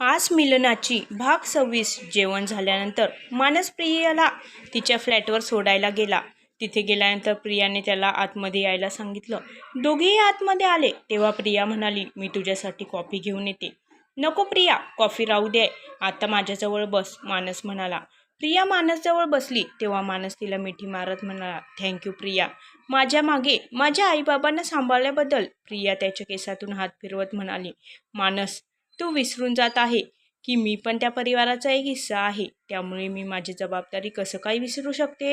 आज मिलनाची भाग सव्वीस जेवण झाल्यानंतर मानस प्रियाला तिच्या फ्लॅटवर सोडायला गेला. तिथे गेल्यानंतर प्रियाने त्याला आतमध्ये यायला सांगितलं. दोघेही आतमध्ये आले तेव्हा प्रिया म्हणाली मी तुझ्यासाठी कॉफी घेऊन येते. नको प्रिया कॉफी राहू दे. आता माझ्याजवळ बस मानस म्हणाला. प्रिया मानसजवळ बसली तेव्हा मानस तिला मिठी मारत म्हणाला थँक्यू प्रिया. माझ्या मागे माझ्या आईबाबांना सांभाळल्याबद्दल प्रिया त्याच्या केसातून हात फिरवत म्हणाली. मानस तू विसरून जात आहे की मी पण त्या परिवाराचा एक हिस्सा आहे. त्यामुळे मी माझी जबाबदारी कसं काय विसरू शकते?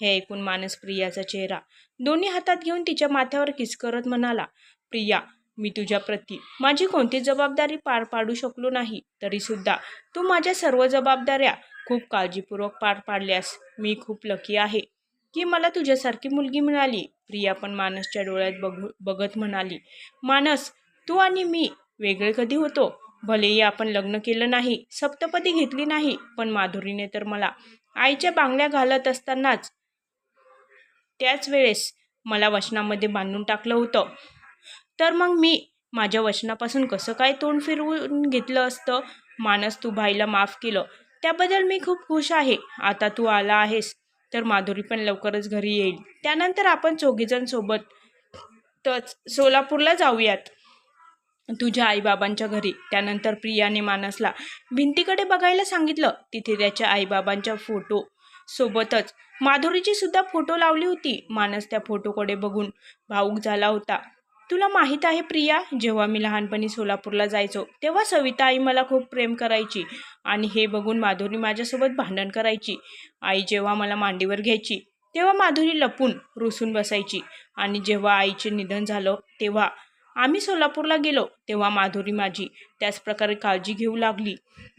हे ऐकून मानस प्रियाचा चेहरा दोन्ही हातात घेऊन तिच्या माथ्यावर किस करत म्हणाला प्रिया मी तुझ्याप्रती माझी कोणती जबाबदारी पार पाडू शकलो नाही? तरीसुद्धा तू माझ्या सर्व जबाबदाऱ्या खूप काळजीपूर्वक पार पाडल्यास मी खूप लकी आहे. की मला तुझ्यासारखी मुलगी मिळाली? प्रिया पण मानसच्या डोळ्यात बघू बघत म्हणाली मानस तू आणि मी वेगळे कधी होतो? भलेही आपण लग्न केलं नाही सप्तपदी घेतली नाही पण माधुरीने तर मला आईच्या बांगड्या घालत असतानाच त्याच वेळेस मला वचनामध्ये बांधून टाकलं होतं. तर मग मी माझ्या वचनापासून कसं काय तोंड फिरवून घेतलं असतं? मानस तू भाईला माफ केलं त्याबद्दल मी खूप खुश आहे. आता तू आला आहेस तर माधुरी पण लवकरच घरी येईल. त्यानंतर आपण चौघीजणसोबतच सोलापूरला जाऊयात. तुझ्या आईबाबांच्या घरी. त्यानंतर प्रियाने मानसला भिंतीकडे बघायला सांगितलं. तिथे त्याच्या आईबाबांच्या फोटो सोबतच माधुरीची सुद्धा फोटो लावली होती. मानस त्या फोटोकडे बघून भाऊक झाला होता. तुला माहीत आहे प्रिया जेव्हा मी लहानपणी सोलापूरला जायचो तेव्हा सविता आई मला खूप प्रेम करायची आणि हे बघून माधुरी माझ्यासोबत भांडण करायची. आई जेव्हा मला मांडीवर घ्यायची तेव्हा माधुरी लपून रुसून बसायची आणि जेव्हा आईचे निधन झालं तेव्हा आम्ही सोलापूरला गेलो तेव्हा माधुरी माझी त्याच प्रकारे काळजी घेऊ लागली.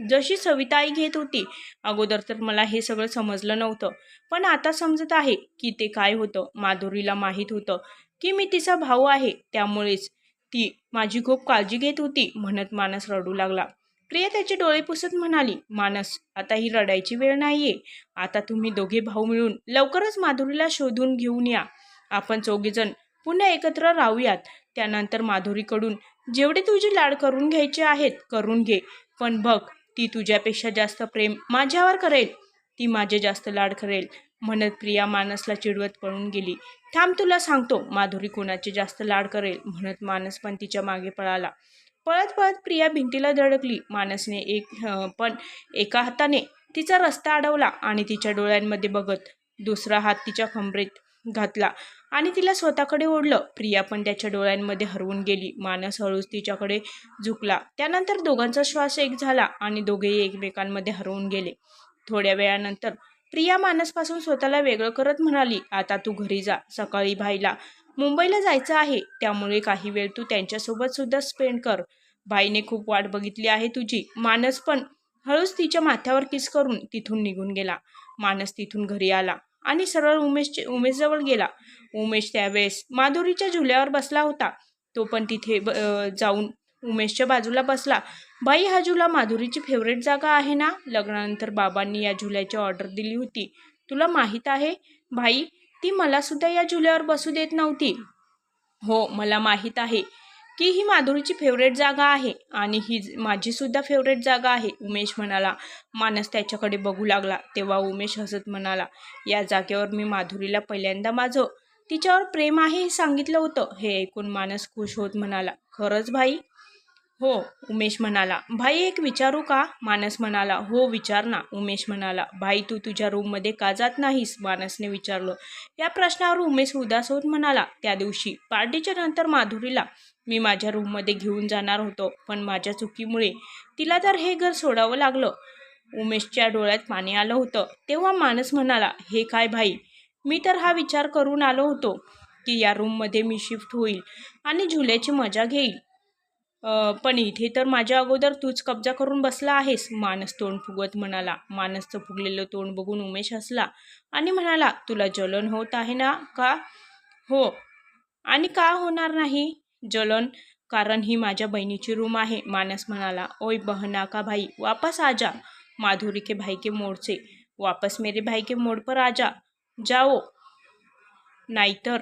जशी सविता आई घेत होती अगोदर तर मला हे सगळं समजलं नव्हतं. पण आता समजत आहे की ते काय होतं माधुरीला माहीत होतं की मी तिचा भाऊ आहे त्यामुळेच ती माझी खूप काळजी घेत होती म्हणत मानस रडू लागला. प्रिया त्याचे डोळे पुसत म्हणाली मानस आता ही रडायची वेळ नाहीये. आता तुम्ही दोघे भाऊ मिळून लवकरच माधुरीला शोधून घेऊन या. आपण चौघेजण पुन्हा एकत्र राहूयात. त्यानंतर माधुरीकडून जेवढे तुझे लाड करून घ्यायचे आहेत करून घे. पण बघ ती तुझ्यापेक्षा जास्त प्रेम माझ्यावर करेल. ती माझे जास्त लाड करेल. म्हणत प्रिया मानसला चिडवत पळून गेली. थांब तुला सांगतो माधुरी कोणाचे जास्त लाड करेल म्हणत मानस पण तिच्यामागे पळाला. पळत पळत प्रिया भिंतीला धडकली. मानसने एक पण एका हाताने तिचा रस्ता अडवला आणि तिच्या डोळ्यांमध्ये बघत दुसरा हात तिच्या खंबरेत घातला. आणि तिला स्वतःकडे ओढलं. प्रिया पण त्याच्या डोळ्यांमध्ये हरवून गेली. मानस हळूच तिच्याकडे झुकला. त्यानंतर दोघांचा श्वास एक झाला आणि दोघेही एकमेकांमध्ये हरवून गेले. थोड्या वेळानंतर प्रिया मानसपासून स्वतःला वेगळं करत म्हणाली आता तू घरी जा. सकाळी भाईला मुंबईला जायचं आहे. त्यामुळे काही वेळ तू त्यांच्यासोबत सुद्धा स्पेंड कर. भाईने खूप वाट बघितली आहे तुझी मानस पण हळूच तिच्या माथ्यावर किस करून तिथून निघून गेला. मानस तिथून घरी आला. आणि सरळ उमेशचे उमेशजवळ गेला. उमेश त्यावेळेस माधुरीच्या झुल्यावर बसला होता. तो पण तिथे जाऊन उमेशच्या बाजूला बसला. बाई हा झुला माधुरीची फेवरेट जागा आहे ना? लग्नानंतर बाबांनी या झुल्याची ऑर्डर दिली होती. तुला माहीत आहे भाई ती मला सुद्धा या झुल्यावर बसू देत नव्हती. हो मला माहीत आहे. की ही माधुरीची फेवरेट जागा आहे आणि ही माझी सुद्धा फेवरेट जागा आहे. उमेश म्हणाला मानस त्याच्याकडे बघू लागला. तेव्हा उमेश हसत म्हणाला या जागेवर मी माधुरीला पहिल्यांदा माझं तिच्यावर प्रेम आहे हे सांगितलं होतं. हे ऐकून मानस खुश होत म्हणाला खरंच भाई? हो उमेश म्हणाला भाई एक विचारू का? मानस म्हणाला हो विचार ना. उमेश म्हणाला भाई तू तुझ्या रूममध्ये का जात नाहीस? मानसने विचारलं. या प्रश्नावर उमेश उदास होत म्हणाला त्या दिवशी पार्टीच्या नंतर माधुरीला मी माझ्या रूममध्ये घेऊन जाणार होतो पण माझ्या चुकीमुळे तिला तर हे घर सोडावं लागलं. उमेशच्या डोळ्यात पाणी आलं होतं. तेव्हा मानस म्हणाला हे काय भाई मी तर हा विचार करून आलो होतो की या रूममध्ये मी शिफ्ट होईल आणि झुल्याची मजा घेईल. पण इथे तर माझ्या अगोदर तूच कब्जा करून बसला आहेस मानस तोंड फुगवत म्हणाला. मानसचं फुगलेलं तोंड बघून उमेश हसला आणि म्हणाला तुला जलन होत आहे ना का? हो. आणि का होणार नाही? जलन कारण ही माझ्या बहिणीची रूम आहे मानस म्हणाला. ओय बहना का भाई वापस आजा माधुरी के भाई के मोड से. वापस मेरे भाई के मोड पर आजा जाओ. नाहीतर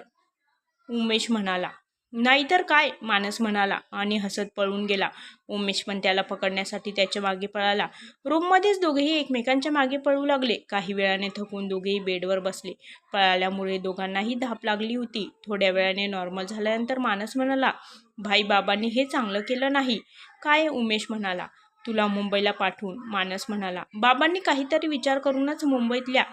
उमेश म्हणाला. नाहीतर काय? मानस म्हणाला आणि हसत पळून गेला. उमेश पण त्याला पकडण्यासाठी त्याच्यामागे पळाला. रूममध्येच दोघेही एकमेकांच्या मागे पळू लागले. काही वेळाने थकून दोघेही बेडवर बसले. पळाल्यामुळे दोघांनाही धाप लागली होती. थोड्या वेळाने नॉर्मल झाल्यानंतर मानस म्हणाला भाई बाबांनी हे चांगलं केलं नाही. काय? उमेश म्हणाला. तुला मुंबईला पाठवून. मानस म्हणाला बाबांनी काहीतरी विचार करूनच मुंबईतल्या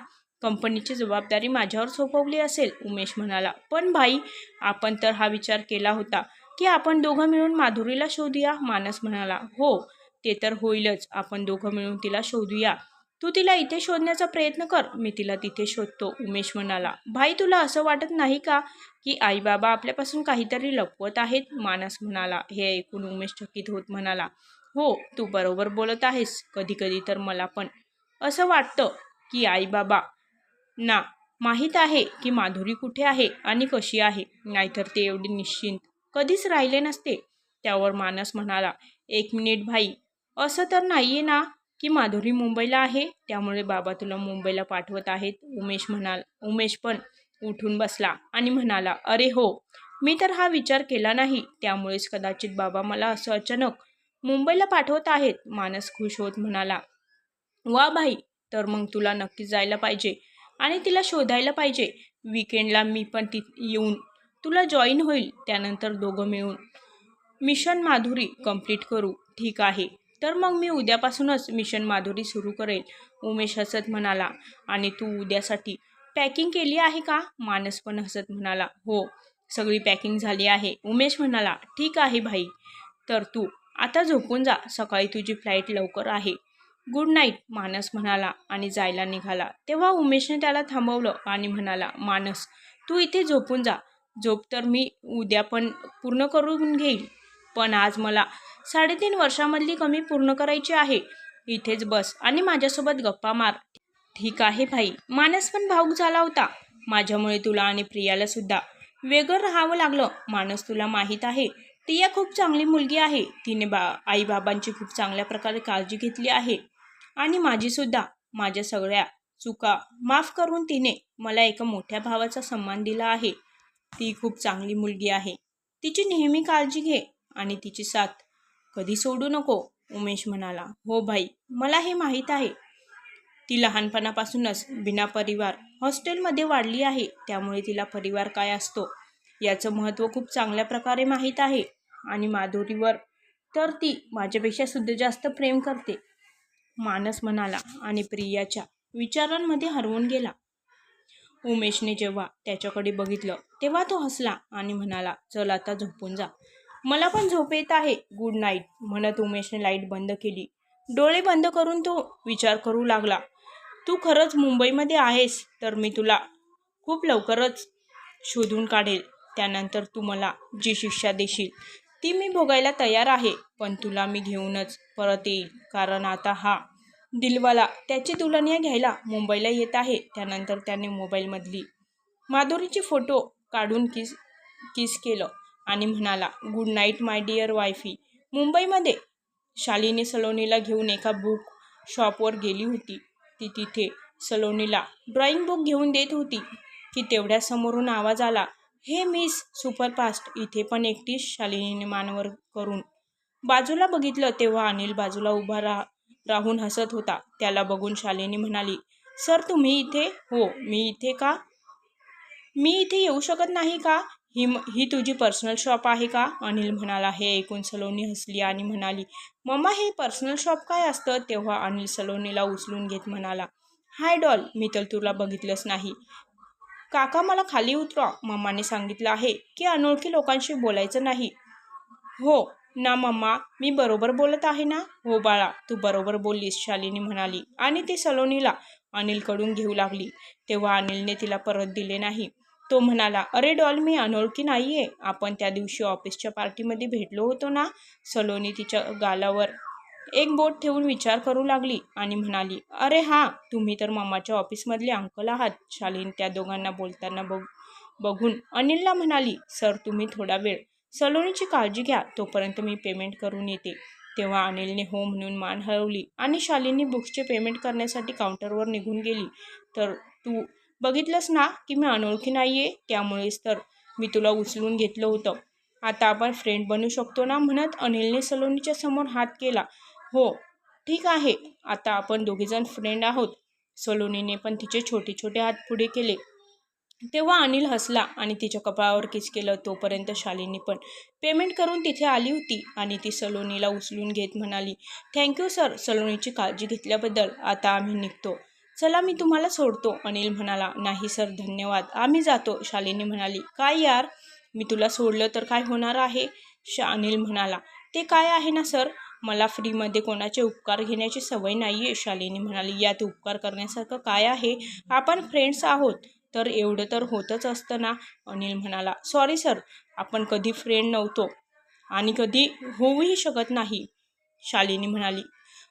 कंपनीची जबाबदारी माझ्यावर सोपवली असेल उमेश म्हणाला. पण भाई आपण तर हा विचार केला होता की आपण दोघं मिळून माधुरीला शोधूया मानस म्हणाला. हो ते तर होईलच. आपण दोघं मिळून तिला शोधूया. तू तिला इथे शोधण्याचा प्रयत्न कर मी तिला तिथे शोधतो उमेश म्हणाला. भाई तुला असं वाटत नाही का की आई बाबा आपल्यापासून काहीतरी लपवत आहेत? मानस म्हणाला. हे ऐकून उमेश चकित होत म्हणाला. हो तू बरोबर बोलत आहेस. कधी कधी तर मला पण. असं वाटतं की आई बाबा ना माहीत आहे की माधुरी कुठे आहे आणि कशी आहे. नाहीतर ते एवढे निश्चिंत कधीच राहिले नसते. त्यावर मानस म्हणाला एक मिनिट भाई असं तर नाही आहे ना की माधुरी मुंबईला आहे त्यामुळे बाबा तुला मुंबईला पाठवत आहेत. उमेश म्हणाल उमेश पण उठून बसला आणि म्हणाला अरे हो मी तर हा विचार केला नाही. त्यामुळेच कदाचित बाबा मला असं अचानक मुंबईला पाठवत आहेत मानस खुश होत म्हणाला वा भाई तर मग तुला नक्की जायला पाहिजे. आणि तिला शोधायला पाहिजे. विकेंडला मी पण ति येऊन तुला जॉईन होईल त्यानंतर दोघं मिळून. मिशन माधुरी कंप्लीट करू. ठीक आहे. तर मग मी उद्यापासूनच मिशन माधुरी सुरू करेल उमेश हसत म्हणाला. आणि तू उद्यासाठी पॅकिंग केली आहे का? मानस पण हसत म्हणाला. हो सगळी पॅकिंग झाली आहे. उमेश म्हणाला ठीक आहे भाई तर तू आता झोपून जा. सकाळी तुझी फ्लाईट लवकर आहे. गुड नाईट मानस म्हणाला आणि जायला निघाला. तेव्हा उमेशने त्याला थांबवलं आणि म्हणाला मानस तू इथे झोपून जा. झोप तर मी उद्या पण पूर्ण करून घेईल. पण आज मला साडेतीन वर्षामधली कमी पूर्ण करायची आहे. इथेच बस आणि माझ्यासोबत गप्पा मार. ठीक आहे भाई. मानस पण भाऊक झाला होता. माझ्यामुळे तुला आणि प्रियाला सुद्धा वेगळं राहावं लागलं. मानस तुला माहीत आहे प्रिया खूप चांगली मुलगी आहे. तिने बा आईबाबांची खूप चांगल्या प्रकारे काळजी घेतली आहे. आणि माझीसुद्धा माझ्या सगळ्या चुका माफ करून तिने मला एका मोठ्या भावाचा सन्मान दिला आहे. ती खूप चांगली मुलगी आहे. तिची नेहमी काळजी घे आणि तिची साथ कधी सोडू नको उमेश म्हणाला. हो भाई मला हे माहीत आहे. ती लहानपणापासूनच बिना परिवार हॉस्टेलमध्ये वाढली आहे. त्यामुळे तिला परिवार काय असतो? याचं महत्त्व खूप चांगल्या प्रकारे माहीत आहे. आणि माधुरीवर तर ती माझ्यापेक्षा सुद्धा जास्त प्रेम करते. मानस म्हणाला आणि प्रियाच्या विचारांमध्ये हरवून गेला. उमेशने जेव्हा त्याच्याकडे बघितलं तेव्हा तो हसला आणि म्हणाला चल आता झोपून जा. मला पण झोप येत आहे. गुड नाईट म्हणत उमेशने लाइट बंद केली. डोळे बंद करून तो विचार करू लागला. तू खरंच मुंबईमध्ये आहेस तर मी तुला खूप लवकरच शोधून काढेल. त्यानंतर तू मला जी शिक्षा देशील ती मी भोगायला तयार आहे पण तुला मी घेऊनच परत येईल कारण आता हा दिलवाला त्याची तुलनीय घ्यायला मुंबईला येत आहे. त्यानंतर त्याने मोबाईलमधली माधुरीचे फोटो काढून किस किस केलं आणि म्हणाला good night my dear wifey. मुंबईमध्ये शालिनी सलोनीला घेऊन एका बुक शॉपवर गेली होती. ती तिथे सलोनीला ड्रॉइंग बुक घेऊन देत होती की तेवढ्या समोरून आवाज आला हे मिस सुपरफास्ट इथे पण एकटीच शालिनीने मानवर करून. बाजूला बघितलं तेव्हा अनिल बाजूला उभा रा राहून हसत होता. त्याला बघून शालिनी म्हणाली सर तुम्ही इथे? हो मी इथे का? मी इथे येऊ शकत नाही का? ही ही तुझी पर्सनल शॉप आहे का? अनिल म्हणाला. हे ऐकून सलोनी हसली आणि म्हणाली मम्मा हे पर्सनल शॉप काय असतं? तेव्हा अनिल सलोनीला उचलून घेत म्हणाला हाय डॉल मी तर तुला बघितलंच नाही. काका मला खाली उतरा मम्माने सांगितलं आहे की अनोळखी लोकांशी बोलायचं नाही. हो ना मम्मा मी बरोबर बोलत आहे ना? हो बाळा तू बरोबर बोललीस शालिनी म्हणाली. आणि ती सलोनीला अनिलकडून घेऊ लागली. तेव्हा अनिलने तिला परत दिले नाही. तो म्हणाला अरे डॉल मी अनोळखी नाही आहे आपण त्या दिवशी ऑफिसच्या पार्टीमध्ये भेटलो होतो ना? सलोनी तिच्या गालावर एक बोट ठेवून विचार करू लागली आणि म्हणाली अरे हां तुम्ही तर मम्माच्या ऑफिसमधले अंकल आहात शालीन त्या दोघांना बोलताना बघ बघून अनिलला म्हणाली सर तुम्ही थोडा वेळ सलोनीची काळजी घ्या तोपर्यंत मी पेमेंट करून येते. तेव्हा अनिलने हो म्हणून मान हलवली आणि शालिनी बुक्सचे पेमेंट करण्यासाठी काउंटरवर निघून गेली. तर तू बघितलंस ना की मी अनोळखी नाही आहे त्यामुळेच तर मी तुला उचलून घेतलं होतं. आता आपण फ्रेंड बनू शकतो ना म्हणत अनिलने सलोनीच्या समोर हात केला हो ठीक आहे. आता आपण दोघेजण फ्रेंड आहोत. सलोनीने पण तिचे छोटे छोटे हात पुढे केले. तेव्हा अनिल हसला आणि तिच्या कपाळावर किस केलं. तोपर्यंत शालिनी पण पेमेंट करून तिथे आली होती आणि ती सलोनीला उचलून घेत म्हणाली थँक्यू सर सलोनीची काळजी घेतल्याबद्दल आता आम्ही निघतो. चला मी तुम्हाला सोडतो. अनिल म्हणाला नाही सर धन्यवाद. आम्ही जातो. शालिनी म्हणाली काय यार? मी तुला सोडलं तर काय होणार आहे? शा अनिल म्हणाला ते काय आहे ना सर मला फ्रीमध्ये कोणाचे उपकार घेण्याची सवय नाही आहे शालिनी म्हणाली. यात उपकार करण्यासारखं काय आहे? आपण फ्रेंड्स आहोत तर एवढं तर होतच असतं ना? अनिल म्हणाला. सॉरी सर आपण कधी फ्रेंड नव्हतो आणि कधी होऊही शकत नाही शालिनी म्हणाली.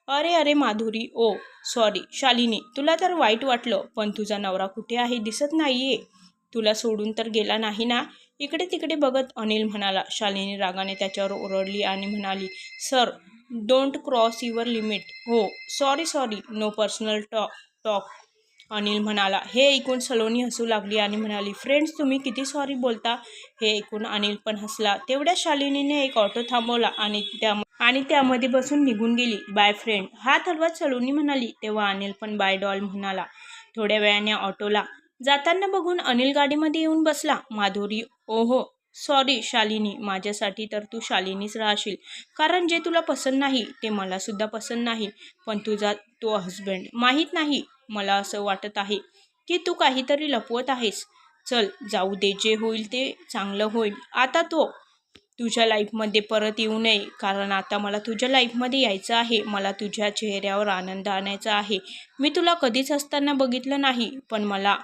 अरे अरे माधुरी. ओ सॉरी शालिनी तुला तर वाईट वाटलं पण तुझा नवरा कुठे आहे दिसत नाही आहे तुला सोडून तर गेला नाही ना? इकडे तिकडे बघत अनिल म्हणाला. शालिनी रागाने त्याच्यावर ओरडली आणि म्हणाली sir don't cross your limit हो sorry sorry no personal talk talk Anil म्हणाला हे ऐकून सलोनी हसू लागली आणि म्हणाली फ्रेंड्स तुम्ही किती सॉरी बोलता? हे ऐकून अनिल पण हसला. तेवढ्या शालिनीने एक ऑटो थांबवला आणि त्या आणि त्यामध्ये बसून निघून गेली. बाय फ्रेंड हात हलवत सलोनी म्हणाली तेव्हा अनिल पण बाय डॉल म्हणाला. थोड्या वेळाने ऑटोला जाताना बघून अनिल गाडीमध्ये येऊन बसला. माधुरी ओहो सॉरी शालिनी. माझ्यासाठी तर तू शालिनीच राहशील. कारण जे तुला पसंत नाही ते मलासुद्धा पसंत नाही. पण तुझा तो हस्बंड माहीत नाही मला असं वाटत आहे की तू काहीतरी लपवत आहेस. चल जाऊ दे. जे होईल ते चांगलं होईल. आता तो तुझ्या लाईफमध्ये परत येऊ नये. कारण आता मला तुझ्या लाईफमध्ये यायचं आहे. मला तुझ्या चेहऱ्यावर आनंद आणायचा आहे. मी तुला कधीच असताना बघितलं नाही. पण मला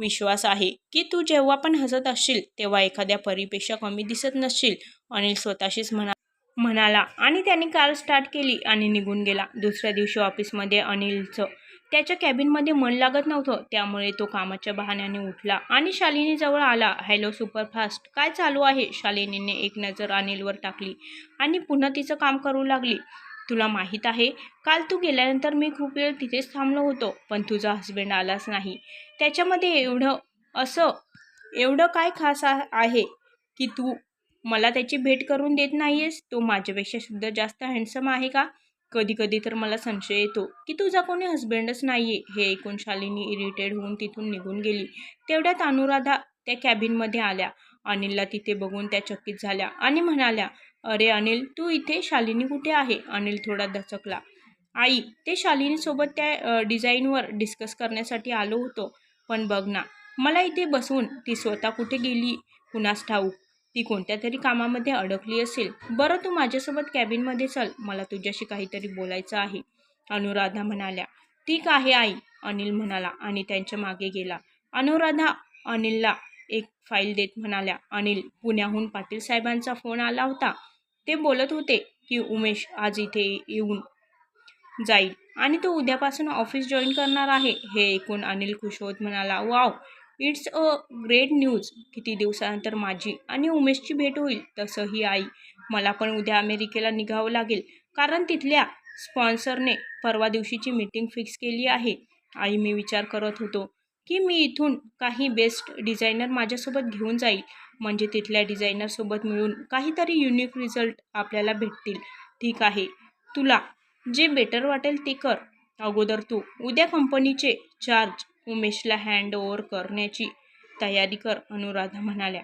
विश्वास आहे की तू जेव्हा पण हसत असशील तेव्हा एखाद्या परीपेक्षा कमी दिसत नसशील अनिल स्वतःशीच म्हणा म्हणाला. आणि त्याने कार स्टार्ट केली आणि निघून गेला. दुसऱ्या दिवशी ऑफिसमध्ये अनिलचं त्याच्या कॅबिनमध्ये मन लागत नव्हतं. त्यामुळे तो कामाच्या बहाण्याने उठला आणि शालिनीजवळ आला. Hello superfast. काय चालू आहे? शालिनीने एक नजर अनिलवर टाकली आणि पुन्हा तिचं काम करू लागली. तुला माहीत आहे काल तू गेल्यानंतर मी खूप वेळ तिथेच थांबलो होतो पण तुझा हस्बंड आलाच नाही. त्याच्यामध्ये एवढं असं एवढं काय खास आहे की तू मला त्याची भेट करून देत नाही आहेस तो माझ्यापेक्षा सुद्धा जास्त हँडसम आहे का? कधी कधी तर मला संशय येतो की तुझा कोणी हस्बंडच नाही आहे हे ऐकून शालिनी इरिटेड होऊन तिथून निघून गेली. तेवढ्यात अनुराधा त्या कॅबिनमध्ये आल्या. अनिलला तिथे बघून त्या चकित झाल्या आणि म्हणाल्या अरे अनिल तू इथे? शालिनी कुठे आहे? अनिल थोडा दचकला. आई ते शालिनीसोबत त्या डिझाईनवर डिस्कस करण्यासाठी आलो होतो. पण बघ ना मला इथे बसवून ती स्वतः कुठे गेली? कुणास ठाऊक? ती कोणत्या तरी कामामध्ये अडकली असेल. बरं तू माझ्यासोबत कॅबिनमध्ये चल मला तुझ्याशी काहीतरी बोलायचं आहे. अनुराधा म्हणाल्या. ठीक आहे आई अनिल म्हणाला आणि त्यांच्या मागे गेला. अनुराधा अनिलला एक फाईल देत म्हणाल्या. अनिल पुण्याहून पाटील साहेबांचा फोन आला होता. ते बोलत होते की उमेश आज इथे येऊन जाईल. आणि तो उद्यापासून ऑफिस जॉईन करणार आहे. हे ऐकून अनिल खुश होत म्हणाला wow it's a great news किती दिवसानंतर माझी आणि उमेशची भेट होईल. तसंही आई मला पण उद्या अमेरिकेला निघावं लागेल. कारण तिथल्या स्पॉन्सरने परवा दिवशीची मीटिंग फिक्स केली आहे. आई मी विचार करत होतो की मी इथून काही बेस्ट डिझायनर माझ्यासोबत घेऊन जाईल. म्हणजे तिथल्या डिझायनरसोबत मिळून काहीतरी युनिक रिझल्ट आपल्याला भेटतील. ठीक आहे तुला जे बेटर वाटेल ते कर. अगोदर तू. उद्या कंपनीचे चार्ज उमेशला हँड ओव्हर करण्याची तयारी कर अनुराधा म्हणाल्या.